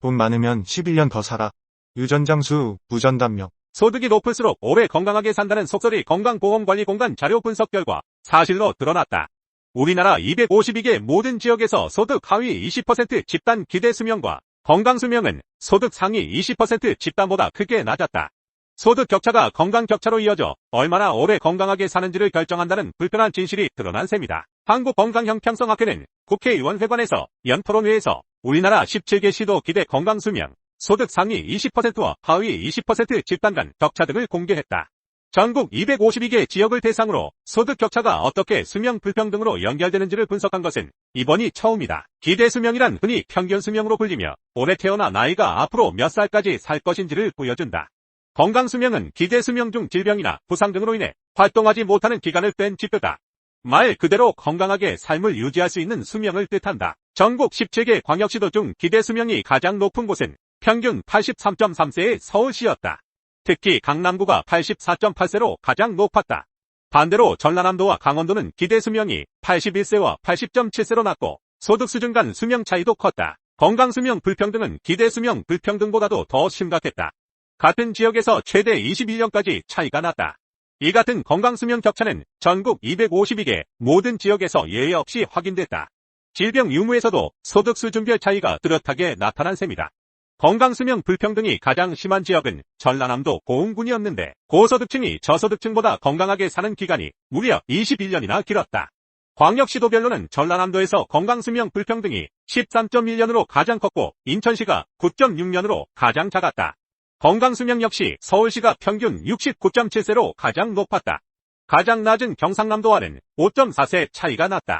돈 많으면 11년 더 살아. 유전장수, 무전단명. 소득이 높을수록 오래 건강하게 산다는 속설이 건강보험관리공단 자료 분석 결과 사실로 드러났다. 우리나라 252개 모든 지역에서 소득 하위 20% 집단 기대 수명과 건강 수명은 소득 상위 20% 집단보다 크게 낮았다. 소득 격차가 건강 격차로 이어져 얼마나 오래 건강하게 사는지를 결정한다는 불편한 진실이 드러난 셈이다. 한국건강형평성학회는 국회의원회관에서 연토론회에서 우리나라 17개 시도 기대 건강수명, 소득 상위 20%와 하위 20% 집단 간 격차 등을 공개했다. 전국 252개 지역을 대상으로 소득 격차가 어떻게 수명 불평등으로 연결되는지를 분석한 것은 이번이 처음이다. 기대 수명이란 흔히 평균 수명으로 불리며 올해 태어나 나이가 앞으로 몇 살까지 살 것인지를 보여준다. 건강 수명은 기대 수명 중 질병이나 부상 등으로 인해 활동하지 못하는 기간을 뺀 지표다. 말 그대로 건강하게 삶을 유지할 수 있는 수명을 뜻한다. 전국 17개 광역시도 중 기대 수명이 가장 높은 곳은 평균 83.3세의 서울시였다. 특히 강남구가 84.8세로 가장 높았다. 반대로 전라남도와 강원도는 기대 수명이 81세와 80.7세로 낮고 소득 수준 간 수명 차이도 컸다. 건강 수명 불평등은 기대 수명 불평등보다도 더 심각했다. 같은 지역에서 최대 21년까지 차이가 났다. 이 같은 건강 수명 격차는 전국 252개 모든 지역에서 예외 없이 확인됐다. 질병 유무에서도 소득 수준별 차이가 뚜렷하게 나타난 셈이다. 건강수명 불평등이 가장 심한 지역은 전라남도 고흥군이었는데 고소득층이 저소득층보다 건강하게 사는 기간이 무려 21년이나 길었다. 광역시도별로는 전라남도에서 건강수명 불평등이 13.1년으로 가장 컸고 인천시가 9.6년으로 가장 작았다. 건강수명 역시 서울시가 평균 69.7세로 가장 높았다. 가장 낮은 경상남도와는 5.4세 차이가 났다.